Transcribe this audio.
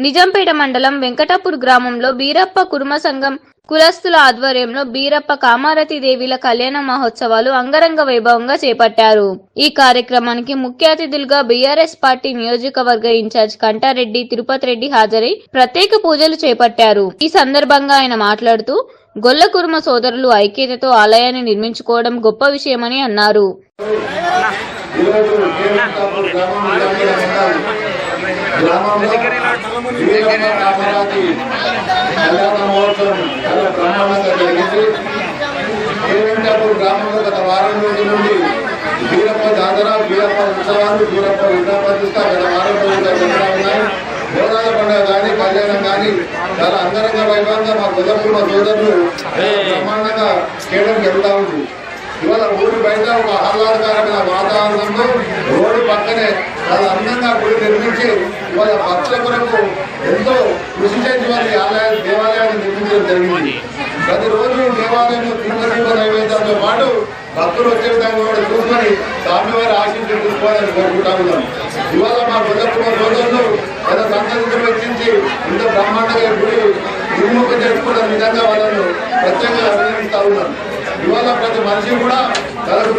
నిజాంపేట మండలం వెంకటాపూర్ గ్రామంలో బీరప్ప కుర్మ సంఘం కులస్తుల ఆధ్వర్యంలో బీరప్ప కామారతి దేవిల కళ్యాణ మహోత్సవాలు అంగరంగ వైభవంగా చేపట్టారు ఈ కార్యక్రమానికి ముఖ్య అతిథులుగా బీఆర్ఎస్ పార్టీ నియోజకవర్గ ఇన్ఛార్జ్ కంటారెడ్డి తిరుపతి రెడ్డి హాజరై ప్రత్యేక పూజలు చేపట్టారు ఈ సందర్భంగా ఆయన మాట్లాడుతూ గొల్ల కుర్మ సోదరులు ఐక్యతతో ఆలయాన్ని నిర్మించుకోవడం గొప్ప విషయమని అన్నారు ఈరోజు దేవతాపూర్ గ్రామం నిజాంపేట మండలం గ్రామంలో వీరమ్మ కళ్యాణ మహోత్సవం చాలా బ్రహ్మాండంగా జరిగింది. గ్రామంలో గత వారం రోజుల నుండి వీరప్ప జాతర వీరప్ప ఉత్సవాలు వీరప్ప విగ్రహ ప్రతిష్ట గత వారం రోజులుగా జరుగుతూ ఉన్నాయి. బోనాల పండుగ కానీ కళ్యాణం కానీ చాలా అంగరంగ వైభవంగా మా కుదరకున్న సోదరులు బ్రహ్మాండంగా చేయడం జరుగుతూ ఉంది. ఇవాళ ఊరి బయట ఒక ఆహ్లాదకరమైన వాతావరణంలో రోడ్డు పక్కనే చాలా అందంగా గుడి నిర్మించి ఇవాళ భక్తుల కొరకు ఎంతో కృషి చేసి వారి ఆలయాన్ని దేవాలయాన్ని నిర్మించడం జరిగింది. ప్రతిరోజు దేవాలయంలో తిరుమల నైవేద్యంతో పాటు భక్తులు వచ్చే విధంగా కూడా చూసుకొని స్వామివారి ఆశీస్సులు తీసుకోవాలని కోరుకుంటా ఉన్నాం. ఇవాళ మా బుద్ధపుర సోదరులు గత సంతతిని వెచ్చించి ఇంత బ్రహ్మాండంగా ఈ గుడి నిర్ముఖ చేసుకున్న విధంగా వాళ్ళను ప్రత్యేకంగా అభినందిస్తా ఉన్నాం. ఇవాళ ప్రతి మనిషి కూడా తనకు